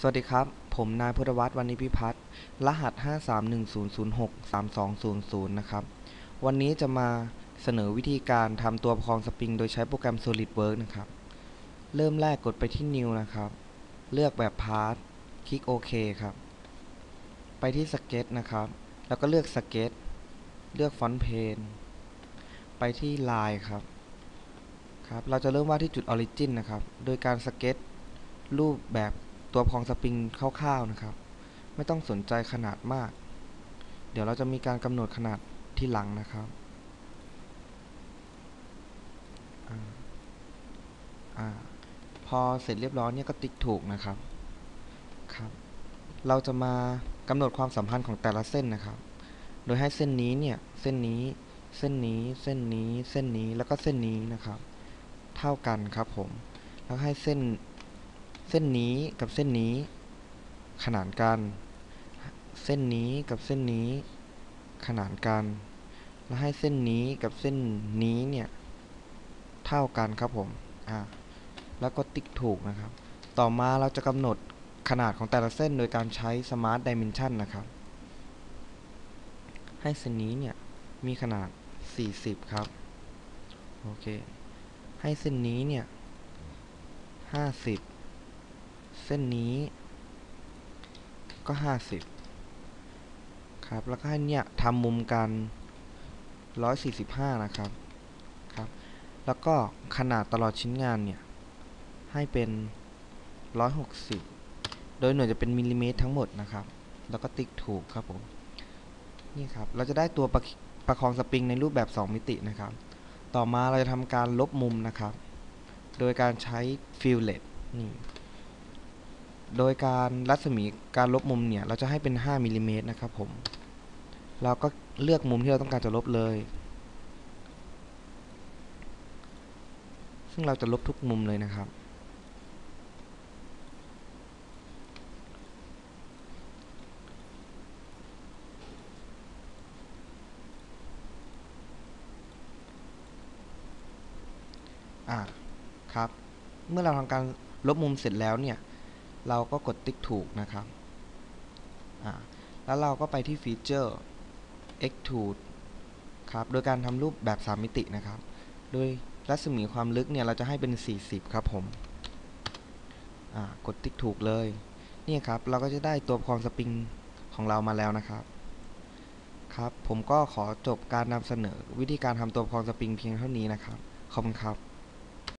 สวัสดีครับ ผมนายพุทธวัฒน์วันนี้พิพัฒน์ รหัส 5310063200 นะครับ วันนี้จะมาเสนอวิธีการทำตัวประคองสปริง โดยใช้โปรแกรม SolidWorks นะครับ เริ่มแรกกดไปที่ New นะครับ เลือกแบบ Part คลิกโอเคครับ ไปที่ Sketch นะครับ แล้วก็เลือก Sketch เลือก Font Plane ไปที่ Line ครับ ครับ เราจะเริ่มวาดที่จุด Origin นะครับ โดยการสเก็ตรูปแบบ ตัวพองสปริงคร่าวๆนะครับ ไม่ต้องสนใจขนาดมาก เดี๋ยวเราจะมีการกำหนดขนาดที่หลังนะครับออพอเสร็จเรียบร้อยเนี่ยก็ติ๊กถูกนะครับครับ เราจะมากำหนดความสัมพันธ์ของแต่ละเส้นนะครับ โดยให้เส้นนี้เนี่ยเส้นนี้เส้นนี้เส้นนี้เส้นนี้แล้วก็เส้นนี้นะครับ เท่ากันครับผม แล้วให้เส้น เส้นนี้กับเส้นนี้ ขนานกัน เส้นนี้กับเส้นนี้ ขนานกัน แล้วให้เส้นนี้กับเส้นนี้เนี่ยเท่ากันครับผมอ่าแล้วก็ติ๊กถูกนะครับ ต่อมาเราจะกำหนดขนาดของแต่ละเส้นโดยการใช้ Smart Dimension นะครับ ให้เส้นนี้เนี่ยมีขนาด 40 ครับ โอเค ให้เส้นนี้เนี่ยห้าสิบ เส้นนี้ ก็ห้าสิบครับ แล้วก็ให้เนี่ยทำมุมกันร้อยสี่สิบห้านะครับ ครับ แล้วก็ขนาดตลอดชิ้นงานเนี่ย ให้เป็นร้อยหกสิบโดยหน่วยจะเป็นมิลลิเมตรทั้งหมดนะครับ แล้วก็ติ๊กถูกครับผม นี่ครับ เราจะได้ตัวประประคองสปริงในรูปแบบ 2 มิตินะครับ ต่อมาเราจะทำการลบมุมนะครับ โดยการใช้ fillet นี่ โดยการรัศมีการลบมุมเนี่ย เราจะให้เป็น 5มิลลิเมตรนะครับผม เราก็เลือกมุมที่เราต้องการจะลบเลย ซึ่งเราจะลบทุกมุมเลยนะครับ อ่า ครับ เมื่อเราทำการลบมุมเสร็จแล้วเนี่ย เราก็กดติ๊กถูกนะครับแล้วเราก็ไปที่ฟีเจอร์ extrude ครับ โดยการทำรูปแบบ 3 มิตินะครับ โดยรัศมีความลึกเนี่ย เราจะให้เป็น 40 ครับผมกดติ๊กถูกเลย นี่ครับ เราก็จะได้ตัวพองสปริงของเรามาแล้วนะครับ ครับ ผมก็ขอจบการนำเสนอวิธีการทำตัวพองสปริงเพียงเท่านี้นะครับ ขอบคุณครับ